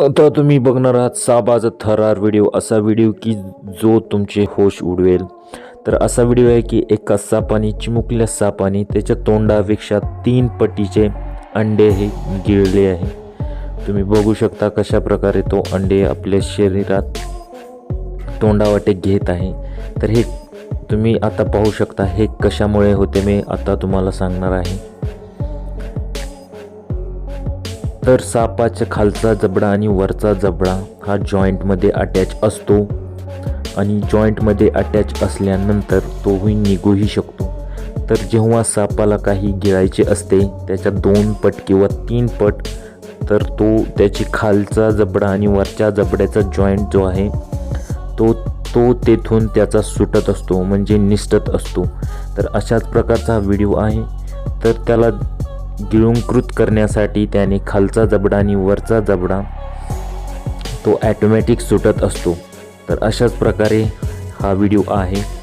आता तुम्ही बघणार आहात साबाज थरार व्हिडिओ असा व्हिडिओ की जो तुमचे होश उडवेल. तर असा व्हिडिओ आहे की एका सापाने चिमुकल्या सापाने त्याच्या तोंडापेक्षा तीन पटीचे अंडे हे गिळले आहे. तुम्ही बघू शकता कशा प्रकारे तो अंडे आपल्या शरीरात तोंडावाटे घेत आहे. तर हे तुम्ही आता पाहू शकता हे कशामुळे होते मी आता तुम्हाला सांगणार आहे. तर सापाच्या खालचा जबडा आणि वरचा जबडा हा जॉईंटमध्ये अटॅच असतो आणि जॉईंटमध्ये अटॅच असल्यानंतर तोही निघूही शकतो. तर जेव्हा सापाला काही गिळायचे असते त्याच्या दोन पट किंवा तीन पट तर तो त्याची खालचा जबडा आणि वरच्या जबड्याचा जॉईंट जो आहे तो तो तेथून त्याचा सुटत असतो म्हणजे निसटत असतो. तर अशाच प्रकारचा हा व्हिडिओ आहे. तर त्याला गिळुंकृत करण्यासाठी त्याने खालचा जबडा आणि वरचा जबडा तो ॲटोमॅटिक सुटत असतो. तर अशाच प्रकारे हा व्हिडिओ आहे.